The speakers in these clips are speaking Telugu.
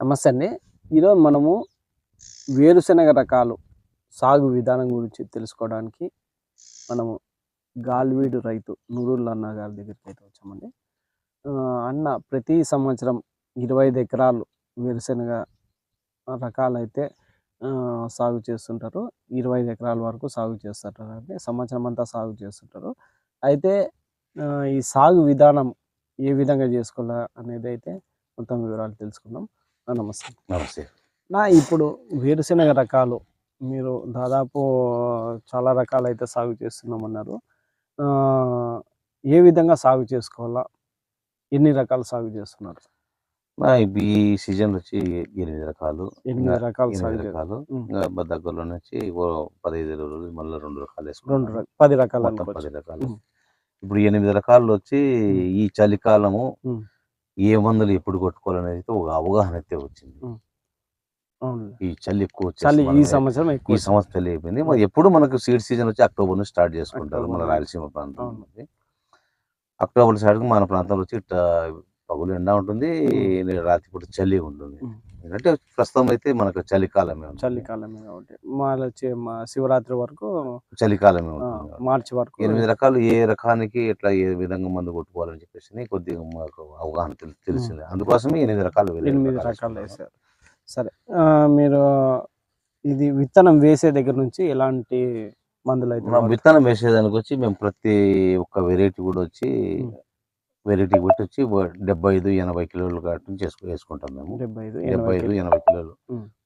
నమస్తే అండి. ఈరోజు మనము వేరుశనగ రకాలు సాగు విధానం గురించి తెలుసుకోవడానికి మనము గాల్వీడు రైతు నూరుల్ అన్న గారి దగ్గరికి అయితే వచ్చామండి. అన్న ప్రతి సంవత్సరం ఇరవై ఐదు ఎకరాలు వేరుశనగ రకాలు అయితే సాగు చేస్తుంటారు. ఇరవై ఐదు ఎకరాల వరకు సాగు చేస్తుంటారు అంటే సంవత్సరం అంతా సాగు చేస్తుంటారు. అయితే ఈ సాగు విధానం ఏ విధంగా చేసుకోవాలా అనేది అయితే మొత్తం వివరాలు తెలుసుకుందాం. నమస్తే. నమస్తే. నా ఇప్పుడు వేరుశెనగ రకాలు మీరు దాదాపు చాలా రకాలు అయితే సాగు చేస్తున్నామన్నారు. ఏ విధంగా సాగు చేసుకోవాలా? ఎన్ని రకాలు సాగు చేస్తున్నారు? ఈ సీజన్ వచ్చి ఎనిమిది రకాలు. ఎనిమిది రకాలు సాగు ఎనిమిది రకాలు. దగ్గరలో నుంచి పదహైదు ఇరవై రోజులు మళ్ళీ రెండు రకాలు రెండు వేసుకుంటాం రక- పది రకాలు పది రకాలు. ఇప్పుడు ఎనిమిది రకాలు వచ్చి ఈ చలికాలము. ఏ మందులు ఎప్పుడు కొట్టుకోవాలనేది అయితే ఒక అవగాహన అయితే వచ్చింది ఈ చలి ఎక్కువ చలి ఈ సంవత్సరం ఈ సంవత్సరం చలి అయిపోయింది మరి ఎప్పుడు మనకు సీడ్ సీజన్ వచ్చి అక్టోబర్ నుంచి స్టార్ట్ చేసుకుంటారు మన రాయలసీమ ప్రాంతం అక్టోబర్ స్టార్ట్ మన ప్రాంతంలో వచ్చి పగులు ఎండ ఉంటుంది రాత్రిపూట చలి ఉంటుంది. ఎందుకంటే ప్రస్తుతం అయితే మనకు చలికాలమే. చలికాలమే కాబట్టి మా శివరాత్రి వరకు చలికాలమే మార్చి వరకు ఎనిమిది రకాలు ఏ రకానికి ఎట్లా ఏ విధంగా మందు కొట్టుకోవాలని చెప్పేసి కొద్దిగా మాకు అవగాహన తెలి- తెలిసింది అందుకోసమే ఎనిమిది రకాలు ఎనిమిది రకాలు. వేసారు సరే మీరు ఇది విత్తనం వేసే దగ్గర నుంచి ఎలాంటి మందులు అయితే? విత్తనం వేసేదానికి వచ్చి మేము ప్రతి ఒక్క వెరైటీ కూడా వచ్చి. వెరైటీ బట్టి వచ్చి డెబ్బై ఐదు ఎనభై కిలోలు కాటు చేసుకు వేసుకుంటాం మేము డెబ్బై ఐదు డెబ్బై ఎనభై ఐదు కిలో. ఎనభై కిలోలు.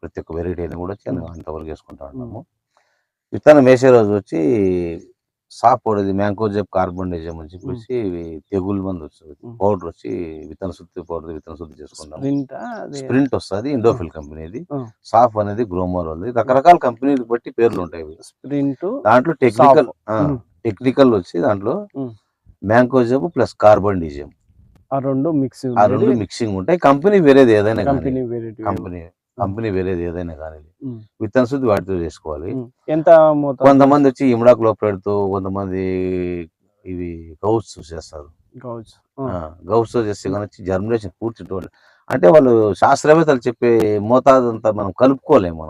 ప్రతి ఒక్క వెరైటీ అయినా కూడా వచ్చి. అంతవరకు వేసుకుంటా ఉంటాము విత్తనం వేసే రోజు వచ్చి సాప్ పౌడర్ మ్యాంకో జెప్ కార్బోనేజం అని చెప్పేసి తెగులు మందు వస్తుంది ఉమ్. పౌడర్ వచ్చి విత్తన శుద్ధి పౌడర్ విత్తన శుద్ధి చేసుకుంటాం స్ప్రింట్ వస్తుంది ఇండోఫిల్ కంపెనీది. సాఫ్ అనేది గ్రోమోర్ ఉంది రకరకాల కంపెనీలు బట్టి పేర్లు ఉంటాయి. స్ప్రింట్ దాంట్లో టెక్నికల్. టెక్నికల్ వచ్చి దాంట్లో ఉమ్. మ్యాంకోజెబ్ ప్లస్ కార్బన్ డిజం ఆ రెండు మిక్స్ ఆ రెండు మిక్సింగ్ ఉంటాయి. కంపెనీ వేరేది ఏదైనా కంపెనీ కంపెనీ కంపెనీ వేరేది ఏదైనా కానీ. విత్తన శుద్ధి వాటితో చేసుకోవాలి. ఎంత కొంతమంది వచ్చి ఇమ్డాక్ లోపలతో కొంతమంది ఇవి గౌస్ చేస్తారు. కావచ్చు గౌస్ చేస్తే కానీ జర్మినేషన్ పూర్తి. అంటే వాళ్ళు శాస్త్రవేత్తలు చెప్పే మోతాదు అంతా మనం కలుపుకోలేము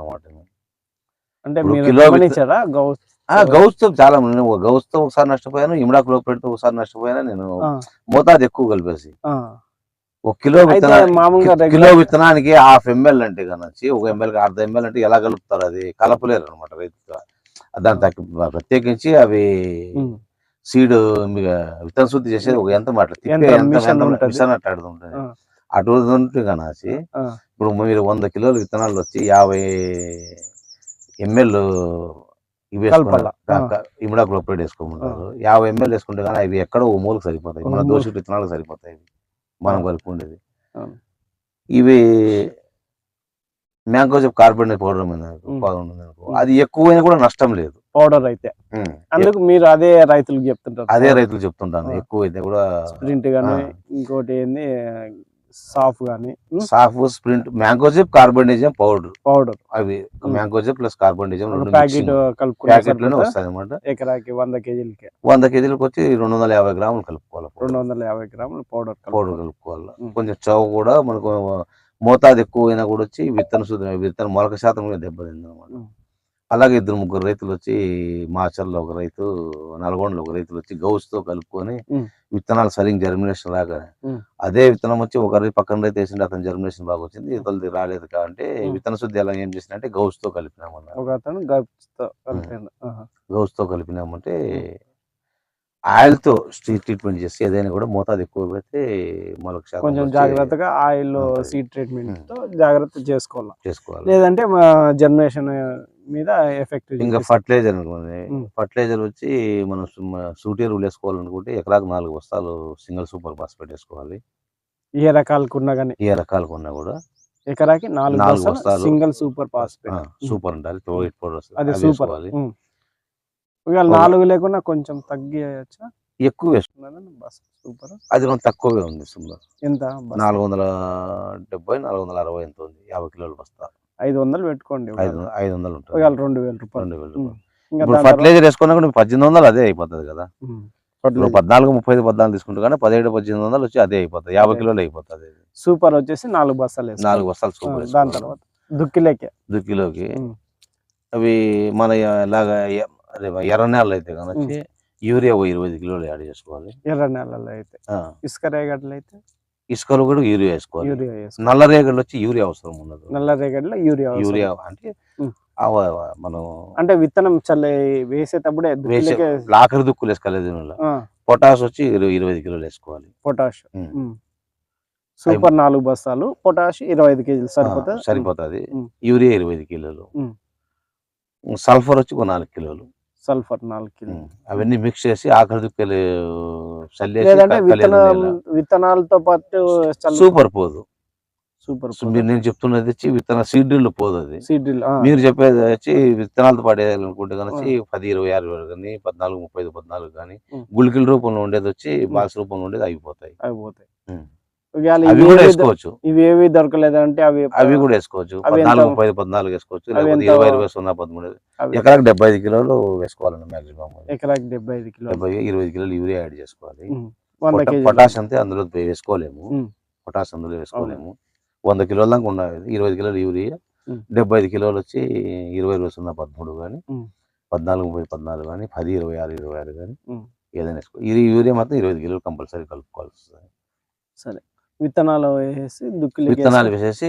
అంటే కిలో విత్తనం- గమనించారా గౌస్ ఆ గౌస్తో చాలా నేను గౌస్తో ఒకసారి నష్టపోయాను ఇమ్డాక్ లోపలతో ఒకసారి నష్టపోయాను నేను మోతాదు ఎక్కువ కలిపేసి. ఒక కిలో విత్తనానికి కిలో విత్తనానికి హాఫ్ ఎంఎల్ అంటే కనొచ్చి ఒక ఎంఎల్ అర్ధ ఎంఎల్ అంటే ఎలా కలుపుతారు అది కలపలేరు అనమాట రైతు దాని తగ్గ ప్రత్యేకించి అవి. సీడ్ విత్తన శుద్ధి చేసేది ఒక ఎంత మాట యంత్రం, మిషన్ ఉంటది. అటువంటి కనాసి ఆ. ఇప్పుడు మీరు వంద కిలోలు విత్తనాలు వచ్చి యాభై ఎంఎల్ ఇవి. ఇమిడా క్లోపరేట్ వేసుకోమంటారు యాభై ఎంఎల్ వేసుకుంటే కానీ అవి ఎక్కడో ఓ మూలకు సరిపోతాయి మన దోషి విత్తనాలకు సరిపోతాయి. మనం. కలుపుకుండేది. ఇవి మ్యాంగోజెప్ కార్బన్ పౌడర్. అది ఎక్కువైనా కూడా నష్టం లేదు పౌడర్ అయితే అందుకు మీరు అదే రైతులకు చెప్తుంటారు అదే రైతులు చెప్తుంటాను. ఎక్కువైతే కూడా స్ప్రింట్ గానీ ఆ. ఇంకోటి ఏంది సాఫ్ గానీ Saaf sprint mancozeb carbendazim powder. Powder. అవి. మ్యాంగోజెప్ ప్లస్ కార్బోనిజం ప్యాకెట్ ప్యాకెట్లోనే? వస్తాయి అనమాట ఎకరాకి వంద కేజీలకి. వంద కేజీలకు వచ్చి రెండు వందల యాభై గ్రాములు కలుపుకోవాలి రెండు వందల యాభై గ్రాములు పౌడర్ పౌడర్ కలుపుకోవాలి. కొంచెం చౌ కూడా మనకు మోతాదు ఎక్కువ అయినా కూడా వచ్చి విత్తన శుద్ధి విత్తన మొలక శాతం కూడా దెబ్బతింది అనమాట. అలాగే ఇద్దరు ముగ్గురు రైతులు వచ్చి మాచర్లో ఒక రైతు నల్గొండలో ఒక రైతులు వచ్చి గౌస్తో కలుపుకొని. విత్తనాలు సరిగ్గా జర్మినేషన్ రాగా. అదే విత్తనం వచ్చి ఒక రైతు పక్కన రైతు వేసిండే అతను జర్మినేషన్ బాగా వచ్చింది ఇతరులది రాలేదు కాబట్టి. విత్తన శుద్ధి ఎలా ఏం చేసినంటే గౌస్తో కలిపినామన్నారు ఒక అతను గప్స్తో కలిపాడు ఆహా. గౌస్తో కలిపినామంటే ఆయిల్తో ట్రీట్మెంట్ చేసి ఏదైనా కూడా మోతాదు ఎక్కువ పెడితే మొలక కొంచెం జాగ్రత్తగా ఆయిల్. సీడ్ ట్రీట్మెంట్తో జాగ్రత్త చేసుకోవాలి. చేసుకోవాలి. లేదంటే జనరేషన్ మీద ఎఫెక్ట్ ఇంకా ఫర్టిలైజర్ అనుకోండి. ఫర్టిలైజర్ వచ్చి మనం సూటి ఎరువులు వేసుకోవాలనుకుంటే ఎకరాకు నాలుగు బస్తాలు సింగిల్ సూపర్ ఫాస్ఫేట్ వేసుకోవాలి. ఏ రకాలకు ఉన్నా కానీ ఏ రకాలు కొన్నా కూడా ఎకరాకి నాలుగు నాలుగు బస్తాలు. Single super phosphate. సూపర్ ఉండాలి అది సూపర్. ఇవాళ నాలుగు లేకుండా కొంచెం తగ్గియచ్చా ఎక్కువ వేసుకోవాలి బస్ సూపర్ అది కొంచెం తక్కువగా ఉంది సుమారు ఎంత? నాలుగు వందల డెబ్బై నాలుగు వందల అరవై ఎంత ఉంది యాభై కిలోలు బస్తా ఐదు వందలు పెట్టుకోండి. ఐదు ఐదు వందలు ఉంటుంది ఇవాళ రెండు వేల రూపాయలు రెండు వేలు. రూపాయలు. ఫర్టిలైజర్ వేసుకున్నా కూడా పద్దెనిమిది వందలు అదే అయిపోతుంది కదా. ఇప్పుడు పద్నాలుగు ముప్పై ఐదు పద్నాలుగు తీసుకుంటారు కానీ పదిహేడు పద్దెనిమిది వందలు వచ్చి అదే అయిపోతుంది యాభై. కిలోలు అయిపోతుంది. సూపర్ వచ్చేసి నాలుగు బస్తాలు వేసుకోవాలి. నాలుగు బస్తాలు ఆ, సూపర్ దాని. తర్వాత దుక్కిలేకే దుక్కిలోకి. అవి మన ఇలాగా అదే ఎర్ర నేలలు అయితే కనుక యూరియా ఓ ఇరవై కిలోలు యాడ్ చేసుకోవాలి. ఎర్ర నేలలో అయితే. ఇసుక రేగడ్లు అయితే ఇసుకలు కూడా యూరియా వేసుకోవాలి. నల్ల రేగడ్లు వచ్చి యూరియా అవసరం ఉండదు. నల్ల రేగడ్లో యూరియా. యూరియా అంటే మనం అంటే విత్తనం చల్లే వేసేటప్పుడే ఆఖరి దుక్కులు వేసుకోలేదు పొటాష్ వచ్చి ఇరవై ఇరవై కిలోలు వేసుకోవాలి. పొటాష్. సూపర్ నాలుగు బస్తాలు. పొటాష్ ఇరవై ఐదు కేజీలు సరిపోతుంది. సరిపోతుంది. యూరియా ఇరవై ఐదు కిలోలు. సల్ఫర్ వచ్చి ఒక నాలుగు కిలోలు. సల్ఫర్ నాలుగు. అవన్నీ మిక్స్ చేసి ఆఖరి దుక్కలు చల్లేసి లేదంటే క- కలియదు విత్తనం నేల. విత్తనాలతో పాటు సూపర్ పోదు. సూపర్ మీరు నేను చెప్తున్నది వచ్చి విత్తన సీడ్రిల్ పోదు అది. సీడ్ మీరు చెప్పేది వచ్చి విత్తనాలతో పాడేయాలనుకుంటే కనుక పది ఇరవై ఆరు వేలు కానీ పద్నాలుగు ముప్పై ఐదు పద్నాలుగు కానీ. గుళికల రూపంలో ఉండేది వచ్చి బాక్స్ రూపంలో ఉండేది అయిపోతాయి అయిపోతాయి అవి కూడా వేసుకోవచ్చు. ఇవి ఏవి దొరకలేదంటే అవి అవి కూడా వేసుకోవచ్చు. పద్నాలుగు ముప్పై పద్నాలుగు వేసుకోవచ్చు. లేకపోతే ఇరవై ఇరవై సున్నా పదమూడు. ఎకరాకి డెబ్బై ఐదు కిలోలు వేసుకోవాలండి మాక్సిమం ఎకరాకి డెబ్బై ఐదు కిలో డెబ్బై ఇరవై కిలోలు యూరియా యాడ్ చేసుకోవాలి. పొటాష్ అంతే అందులో వేసుకోలేము. పొటాష్ అందులో వేసుకోలేము. వంద కిలోల దాకా ఉండాలి ఇరవై ఐదు కిలోలు యూరియా. డెబ్బై ఐదు కిలోలు వచ్చి ఇరవై ఇరవై సున్నా పదమూడు కానీ. పద్నాలుగు ముప్పై పద్నాలుగు కానీ పది ఇరవై ఆరు ఇరవై ఆరు కానీ. ఏదైనా వేసుకో ఇది యూరియా మాత్రం ఇరవై ఐదు కిలోలు కంపల్సరీ కలుపుకోవాల్సి వస్తుంది. సరే. విత్తనాలు వేసి దుక్కిలి విత్తనాలు వేసేసి.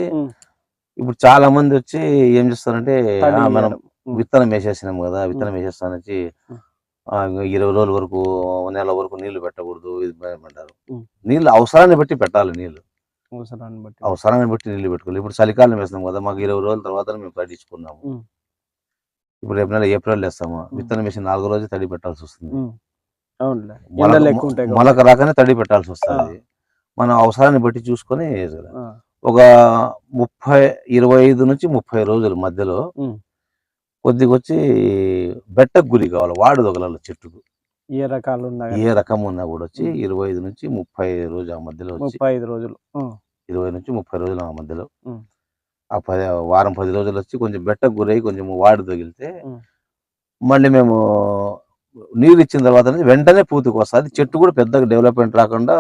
ఇప్పుడు చాలా మంది వచ్చి ఏం చేస్తారంటే మనం. విత్తనం వేసేసినాం కదా విత్తనం వేసేస్తాను వచ్చి ఇరవై రోజుల వరకు నెల వరకు నీళ్ళు పెట్టకూడదు ఇది అంటారు. నీళ్ళు అవసరాన్ని బట్టి పెట్టాలి నీళ్ళు. అవసరాన్ని బట్టి. అవసరాన్ని బట్టి నీళ్ళు పెట్టుకోవాలి. ఇప్పుడు చలికాలం వేస్తాం కదా మాకు ఇరవై రోజుల తర్వాత మేము పట్టించుకున్నాము. ఇప్పుడు రేపు నెల ఏప్రిల్ వేస్తాము. విత్తనం వేసి నాలుగో రోజు తడి పెట్టాల్సి వస్తుంది. మొలక రాకనే తడి పెట్టాల్సి వస్తుంది. మనం అవసరాన్ని బట్టి చూసుకొని. ఒక ముప్పై ఇరవై ఐదు నుంచి ముప్పై రోజుల మధ్యలో ఉమ్. కొద్దిగా వచ్చి బెట్టకు గురి కావాలి వాడు తగలాలి చెట్టుకు ఏ రకాలు ఏ రకం ఉన్నా కూడా వచ్చి. ఇరవై ఐదు నుంచి ముప్పై రోజు ఆ మధ్యలో వచ్చి ముప్పై ఐదు రోజులు. ఇరవై నుంచి ముప్పై రోజులు ఆ మధ్యలో. ఆ పది వారం పది రోజులు వచ్చి కొంచెం బెట్టకు గురై కొంచెం వాడు తగిలితే. మళ్ళీ మేము నీరు ఇచ్చిన తర్వాత వెంటనే పూతకు వస్తుంది చెట్టు కూడా పెద్దగా డెవలప్మెంట్ రాకుండా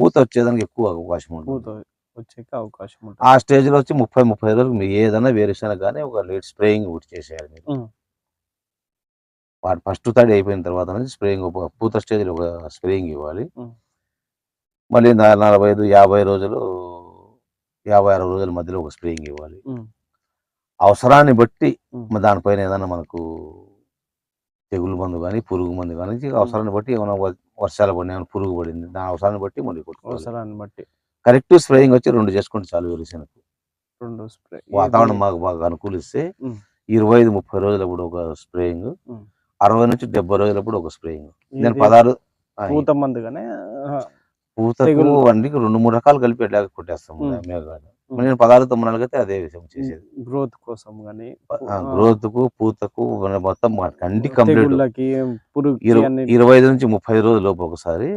పూత వచ్చేదానికి ఎక్కువ అవకాశం ఉంటుంది. పూత వచ్చేకి అవకాశం ఉంటుంది. ఆ స్టేజ్లో వచ్చి ముప్పై ముప్పై రోజులు మీరు ఏదైనా వేరుశనగ కానీ ఒక లేట్ స్ప్రేయింగ్ ఒకటి చేసేయాలి మీరు. వాటి ఫస్ట్ తడి అయిపోయిన తర్వాత నుంచి స్ప్రేయింగ్ పూత స్టేజ్లో ఒక స్ప్రేయింగ్ ఇవ్వాలి. మళ్ళీ నలభై ఐదు యాభై రోజులు యాభై అరవై రోజుల మధ్యలో ఒక స్ప్రేయింగ్ ఇవ్వాలి. అవసరాన్ని బట్టి దానిపైన ఏదైనా మనకు తెగులు మందు కానీ పురుగు మందు కానీ అవసరాన్ని బట్టి ఏమైనా వర్షాలు పడిన ఏమైనా పురుగు పడింది దాని అవసరాన్ని బట్టి మళ్ళీ అవసరాన్ని బట్టి కరెక్ట్ స్ప్రేయింగ్ వచ్చి రెండు చేసుకుంటే చాలు వేరుశనగకు రెండు స్ప్రే వాతావరణం మాకు బాగా అనుకూలిస్తే. ఇరవై ఐదు ముప్పై రోజులప్పుడు ఒక స్ప్రేయింగ్. అరవై నుంచి డెబ్బై రోజులప్పుడు ఒక స్ప్రేయింగ్ నేను పదహారు పూత మందుగానే తెగులు. అన్నికి రెండు మూడు రకాలు కలిపి ఎట్లా కొట్టేస్తాం ఉమ్. మేఘాలు తొమ్మిది నెలలకి అయితే అదే విషయం చేసేది. గ్రోత్ కోసం గానీ గ్రోత్కు పూతకు మొత్తం అన్ని కంప్లీట్. ఇరవై ఐదు నుంచి ముప్పై ఐదు రోజుల లోపు ఒకసారి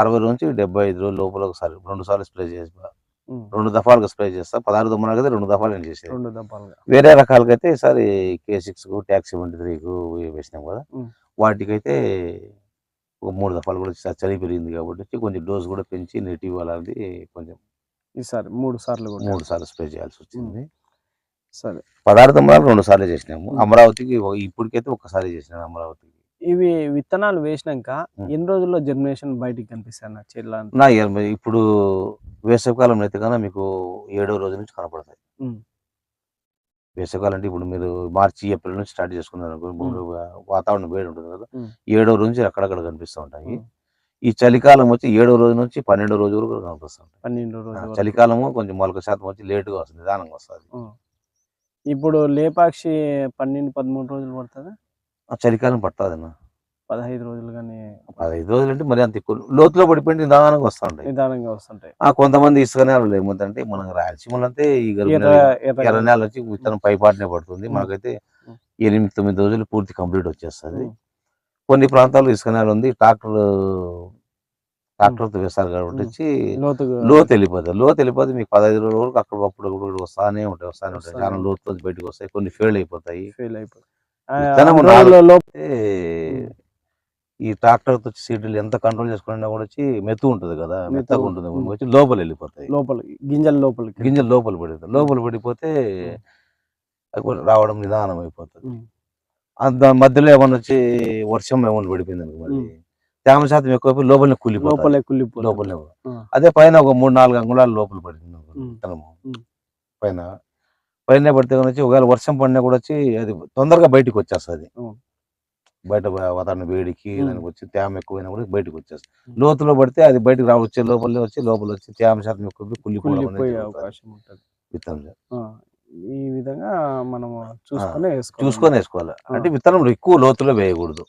అరవై నుంచి డెబ్బై ఐదు రోజుల లోపల ఒకసారి రెండు సార్లు స్ప్రే చేసి రెండు దఫాలుగా స్ప్రే చేస్తా. పదహారు తొమ్మిది నెలలకి అయితే రెండు దఫాలు నేను చేసేది. రెండు దప్పాలుగా వేరే రకాలకైతే ఈసారి కే సిక్స్కు ట్యాక్స్ సెవెంటీ త్రీకు వేసినాం కదా. వాటికైతే ఒక మూడు దఫాలు కూడా చలి పెరిగింది కాబట్టి కొంచెం డోస్ కూడా పెంచి నెట్ ఇవ్వాలనేది కొంచెం ఈసారి మూడు సార్లు కూడా మూడు సార్లు స్ప్రే చేయాల్సి వచ్చింది సరే తొమ్మిది రెండు సార్లు చేసినాము. అమరావతికి ఇప్పటికైతే ఒకసారి చేసినాను అమరావతికి ఇవి విత్తనాలు వేసినాక. ఎన్ని రోజుల్లో జర్మినేషన్ బయటికి కనిపిస్తాయి చెట్ల? నా ఎనభై- ఇప్పుడు వేసవికాలం అయితే కన్నా మీకు ఏడో రోజు నుంచి కనపడతాయి. వేసవికాలం అంటే ఇప్పుడు మీరు మార్చి ఏప్రిల్ నుంచి స్టార్ట్ చేసుకున్నారు వాతావరణం వేడి ఉంటుంది కదా. ఏడో రోజు నుంచి అక్కడక్కడ కనిపిస్తూ ఉంటాయి. ఈ చలికాలం వచ్చి ఏడో రోజు నుంచి పన్నెండో రోజు వరకు కనిపిస్తుంది పన్నెండు రోజులు చలికాలము కొంచెం మొలక శాతం వచ్చి లేటుగా వస్తుంది నిదానంగా వస్తుంది. ఇప్పుడు లేపాక్షి పన్నెండు పదమూడు రోజులు పడుతుందా? ఆ చలికాలం పడుతుంది అన్న పదహైదు రోజులు కానీ పదహైదు రోజులు అంటే మరి అంత ఎక్కువ లోతులో పడిపోయి నిదానంగా వస్తూ ఉంటాయి నిదానంగా వస్తుంటాయి. ఆ కొంతమంది ఇసుక నేలలు ఏమంటే మన రాయలసీమలో అంతే ఈ ఎర్ర నేల- వచ్చి విత్తనం పైపాటినే పడుతుంది. మనకైతే. ఎనిమిది తొమ్మిది రోజులు పూర్తి కంప్లీట్ వచ్చేస్తుంది. కొన్ని ప్రాంతాల్లో ఇసుక నేల ఉంది ట్రాక్టర్ ట్రాక్టర్తో వేస్తారు కాబట్టి. వచ్చి లోతు వెళ్ళిపోతుంది లోతు వెళ్ళిపోతే మీకు పదహైదు రోజుల వరకు అక్కడ అప్పుడు వస్తానే ఉంటాయి వస్తానే ఉంటాయి. చాలా లోతు బయటకు వస్తాయి కొన్ని ఫెయిల్ అయిపోతాయి. ఈ ట్రాక్టర్తో సీట్లు ఎంత కంట్రోల్ చేసుకున్నా కూడా వచ్చి మెత్తు ఉంటుంది కదా మెత్తగా ఉంటుంది. వచ్చి లోపల వెళ్ళిపోతాయి. లోపల గింజల లోపలికి. గింజలు లోపల పడిపోతాయి. లోపల పడిపోతే రావడం నిదానం అయిపోతుంది. దాని మధ్యలో ఏమన్నా వచ్చి వర్షం ఏమన్నా పడిపోయింది అనుకో మళ్ళీ. తేమ శాతం ఎక్కువైపోయి లోపలనే కూలిపోతుంది లోపలే ఆ. అదే పైన ఒక మూడు నాలుగు అంగుళాలు లోపల పడింది. విత్తనము. పైన. పైన పడితే వచ్చి ఒకవేళ వర్షం పడినా కూడా వచ్చి అది తొందరగా బయటికి వచ్చేస్తుంది. బయట వాతావరణ వేడికి. దానికి వచ్చి తేమ ఎక్కువైనా కూడా బయటకు వచ్చేస్తుంది. లోతులో పడితే అది బయటకు రా వచ్చే లోపల వచ్చి లోపల వచ్చి తేమ శాతం ఎక్కువ కుళ్ళిపోయే అవకాశం ఉంటుంది. ఈ విధంగా మనము చూసుకొని వేసుకోవాలి. చూసుకొని వేసుకోవాలి. అంటే విత్తనం ఎక్కువ లోతులో వేయకూడదు.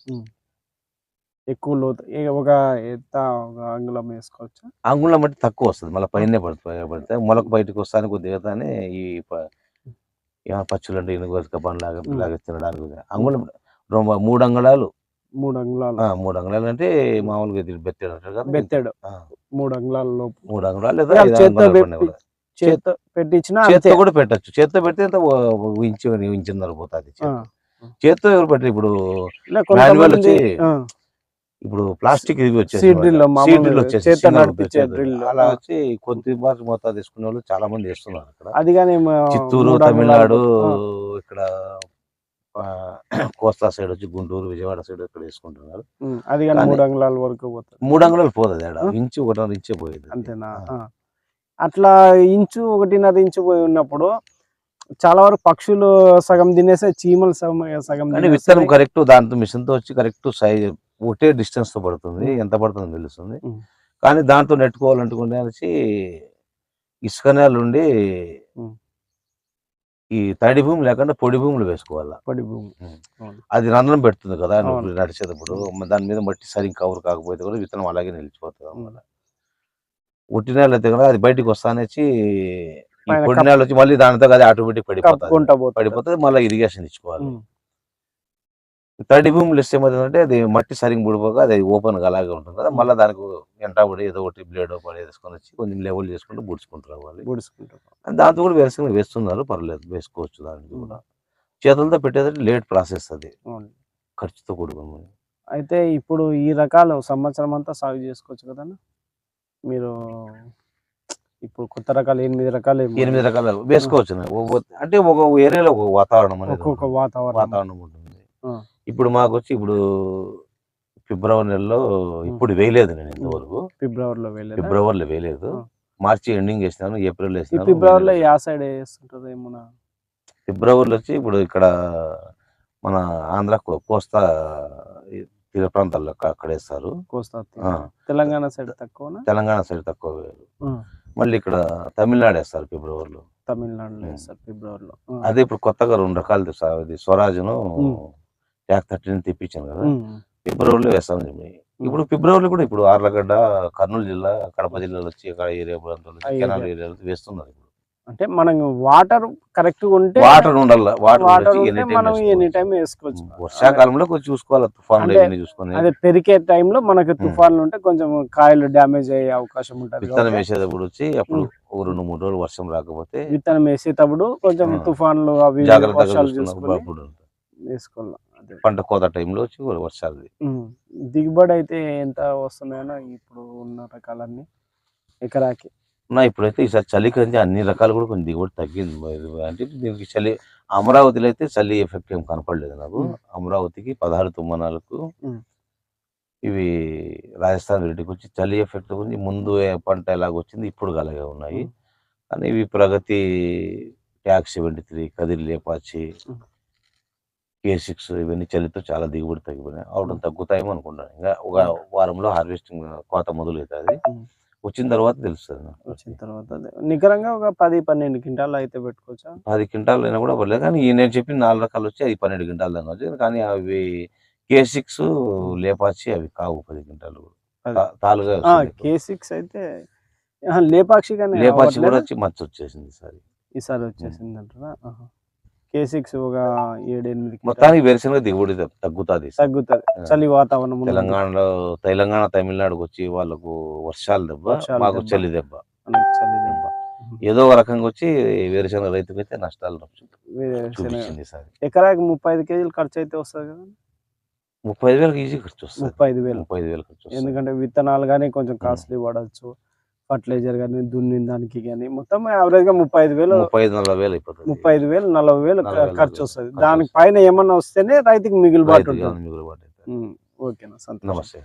ఎక్కువ లోతు ఏ- ఒక ఎంత ఒక అంగుళం వేసుకోవచ్చా? అంగుళం బట్టి తక్కువ వస్తుంది. మళ్ళీ పైన పడితే పడితే మొలక బయటకు వస్తాను కొద్దిగా దిగుతానే ఈ ప- ఏమైనా పచ్చులు అంటే ఇనుగోసుక పని లాగా. లాగా తినడానికి అంగుళం రెండు మూడు అంగుళాలు. మూడు అంగుళాలు. ఆ, మూడు అంగుళాలు అంటే మామూలుగా ఇది బెత్తెడు అంటారు కదా. బెత్తెడు. ఆ, మూడు అంగుళాల లోపు. మూడు అంగుళాలు లేదా ఐదు చేత్తో అంగుళాలు పెట్టి- పడినా కూడా. చేత్తో పెట్టించినా చేత్తో అంతే కూడా పెట్టచ్చు. చేత్తో పెడితే ఎంత ఇంచు ఇంచున్నర పోతుంది ఆ. చేత్తో. ఎవరు పెట్టరు? ఇప్పుడు ఇలా మాన్యువల్ కొంతమంది వచ్చి ఆ, ఇప్పుడు ప్లాస్టిక్ వచ్చేసి drill. అలా. వచ్చి కొద్ది మొత్తం తీసుకునే వాళ్ళు చాలా మంది చేస్తున్నారు అక్కడ అది కానీ చిత్తూరు తమిళనాడు ఇక్కడ కోస్తా సైడ్ వచ్చి గుంటూరు విజయవాడ సైడ్ ఇక్కడ వేసుకుంటున్నారు అది కానీ మూడు అంగుళాల వరకు పోతుంది మూడు అంగుళాలు పోతుంది ఆడ? ఇంచు ఒకటి ఇంచే పోయేది అంతేనా. అట్లా ఇంచు ఒకటిన్నర ఇంచు పోయి ఉన్నప్పుడు చాలా వరకు పక్షులు సగం తినేసే చీమలు సగం సగం. విత్తనం కరెక్ట్ దాంతో మిషన్తో వచ్చి కరెక్ట్ సైజ్ ఒకటే డిస్టెన్స్తో పడుతుంది. ఎంత పడుతుందో తెలుస్తుంది. కానీ దాంతో నెట్టుకోవాలనుకునే అనేసి ఇసుక నేల ఉండి. ఈ తడి భూమి లేకుండా పొడి భూములు వేసుకోవాలా పడి భూమి. అది రంధ్రం పెడుతుంది కదా. నడిచేటప్పుడు దాని మీద మట్టి సరిగ్గా కవర్ కాకపోతే కూడా విత్తనం అలాగే నిలిచిపోతుంది. అన్నమాట ఒట్టి నేల అయితే కూడా అది బయటికి వస్తానేసి పొడి నేల వచ్చి మళ్ళీ దానితో అది ఆటోమేటిక్ పడిపోతుంది పడిపోతుంది మళ్ళీ ఇరిగేషన్ ఇచ్చుకోవాలి. తడి భూములు ఇస్తే ఏమవుతుందంటే అది మట్టి సరిగ్గా ముడిపోక అది ఓపెన్గా అలాగే ఉంటుంది. కదా మళ్ళీ దానికి ఎంటాబడి ఏదో ఒకటి బ్లేడ్ పడి వేసుకొని వచ్చి కొంచెం లెవెల్ చేసుకుంటూ బుడుచుకుంటూ రావాలి. బుడుచుకుంటా అండ్ దాంతో కూడా వేసుకుని వేస్తున్నారు పర్లేదు వేసుకోవచ్చు దానికి కూడా. చేతులతో పెట్టేదంటే లేట్ ప్రాసెస్ అది. ఖర్చుతో కూడుకుని అయితే ఇప్పుడు ఈ రకాలు సంవత్సరం అంతా సాగు చేసుకోవచ్చు కదా మీరు ఇప్పుడు కొత్త రకాలు ఎనిమిది రకాలు. ఎనిమిది రకాల వేసుకోవచ్చు. అంటే ఒక ఏరియాలో ఒక వాతావరణం అనేది. వాతావరణం. వాతావరణం ఉంటుంది. ఇప్పుడు మాకు వచ్చి ఇప్పుడు ఫిబ్రవరి నెలలో ఇప్పుడు వేయలేదు నేను ఇంతవరకు ఫిబ్రవరిలో వెళ్ళేదా ఫిబ్రవరిలో వేయలేదు. మార్చి ఎండింగ్ వేసినాను ఏప్రిల్ వేసినాను ఫిబ్రవరిలో వేయలేదు. యా సైడ్ ఏమన్నా ఫిబ్రవరిలో వచ్చి ఇప్పుడు ఇక్కడ మన ఆంధ్ర కోస్తా తీర ప్రాంతాల్లో అక్క- అక్కడ వేస్తారు కోస్తా. తెలంగాణ సైడ్ తక్కువనా తెలంగాణ సైడ్ తక్కువ వేయరు. మళ్ళీ ఇక్కడ తమిళనాడు వేస్తారు ఫిబ్రవరిలో తమిళనాడులో. వేస్తారు ఫిబ్రవరిలో. అదే ఇప్పుడు కొత్తగా రెండు రకాలు స్వరాజ్ను. ట్యాక్ థర్టీన్ తెప్పించాను కదా. ఫిబ్రవరిలో వేస్తాం చెప్పి. ఇప్పుడు ఫిబ్రవరిలో కూడా ఇప్పుడు ఆర్లగడ్డ కర్నూలు జిల్లా కడప జిల్లాలో వచ్చి ఇక్కడ ఏరియా ప్రాంతాల్లో ఆ కెనాల్ ఏరియా. ఏరియాలో వేస్తున్నారు ఇప్పుడు. అంటే మనం వాటర్ కరెక్ట్ ఉంటే వాటర్ ఉండాలి వాటర్ మనం ఎనీ. టైం వేసుకోవచ్చు. వర్షాకాలంలో కొంచెం చూసుకోవాలి తుఫాన్లు చూసుకొని. అదే పెరిగే టైంలో మనకి తుఫాన్లు ఉంటే కొంచెం కాయలు డ్యామేజ్ అయ్యే అవకాశం ఉంటుంది విత్తనం వేసేటప్పుడు వచ్చి అప్పుడు. ఒక రెండు మూడు రోజులు వర్షం రాకపోతే విత్తనం వేసేటప్పుడు కొంచెం. తుఫాన్లు అవి వర్షాలు చూసుకొని వేసుకోవాలి. పంట కోత టైంలో వచ్చి వర్షాలు. దిగుబడి అయితే ఎంత వస్తున్నాయో ఇప్పుడు ఉన్న రకాలన్నీ ఎకరాకి నా ఇప్పుడైతే ఈసారి చలికి అయితే అన్ని రకాలు కూడా కొంచెం దిగుబడి తగ్గింది అంటే దీనికి చలి అమరావతిలో అయితే చలి ఎఫెక్ట్ ఏం కనపడలేదు నాకు. అమరావతికి పదహారు తుమ్మనాలకు. ఇవి రాజస్థాన్ రెడ్డికి వచ్చి చలి ఎఫెక్ట్ గురించి ముందు ఏ పంట ఎలాగ వచ్చింది ఇప్పుడు అలాగే ఉన్నాయి. కానీ ఇవి Pragati TAG seventy three Kadiri Lepakshi. K six ఇవన్నీ చలితో చాలా దిగుబడి తగ్గిపోయినాయి. అవడం తగ్గుతాయేమో అనుకుంటాను ఇంకా ఒక వారంలో హార్వెస్టింగ్ కోత మొదలవుతుంది. వచ్చిన తర్వాత తెలుస్తుంది. వచ్చిన తర్వాత నికరంగా ఒక పది పన్నెండు క్వింటాలు అయితే పెట్టుకోవచ్చా? పది క్వింటాల్ అయినా కూడా పర్లేదు. కానీ నేను చెప్పిన నాలుగు రకాలు వచ్చి అది పన్నెండు క్వింటాల్ దాకా వచ్చింది. కానీ అవి కే సిక్స్ లేపాచి అవి కావు పది క్వింటాలు తాలుగా. కే సిక్స్ అయితే లేపాక్షి కానీ లేపాచి కూడా? వచ్చి మచ్చ వచ్చేసింది ఈసారి ఈసారి వచ్చేసింది అంటారా కే సిక్స్ ఒక ఏడు ఎనిమిది క్వింటాలు మొత్తానికి వేరుశనగ దిగుబడి తగ్గు- తగ్గుతాది. తగ్గుతుంది. చలి వాతావరణం. తెలంగాణలో తెలంగాణ తమిళనాడుకు వచ్చి వాళ్ళకు వర్షాలు దెబ్బ మాకు. చలి దెబ్బ చలి దెబ్బ ఏదో ఒక రకంగా వచ్చి వేరుశనగ రైతుకు అయితే నష్టాలు. చూపించింది ఎకరాకి ముప్పై ఐదు కేజీలు ఖర్చు అయితే వస్తుంది కదా ముప్పై ఐదు వేలకు ఈజీ ఖర్చు వస్తుంది ముప్పై ఐదు వేలు ముప్పై ఐదు వేలు ఖర్చు ఎందుకంటే విత్తనాలు కానీ కొంచెం కాస్ట్లీ పడవచ్చు ఫర్టిలైజర్ కానీ దున్నిన దానికి కానీ మొత్తం యావరేజ్గా ముప్పై ఐదు వేలు ముప్పై ఐదు నలభై వేలు అయిపోతుంది. ముప్పై ఐదు వేలు నలభై వేలు ఖర్చు వస్తుంది. దానికి పైన ఏమన్నా వస్తేనే రైతుకి మిగిలిబాటు ఉంటుంది. ఓకేనా సంతోషం. నమస్తే.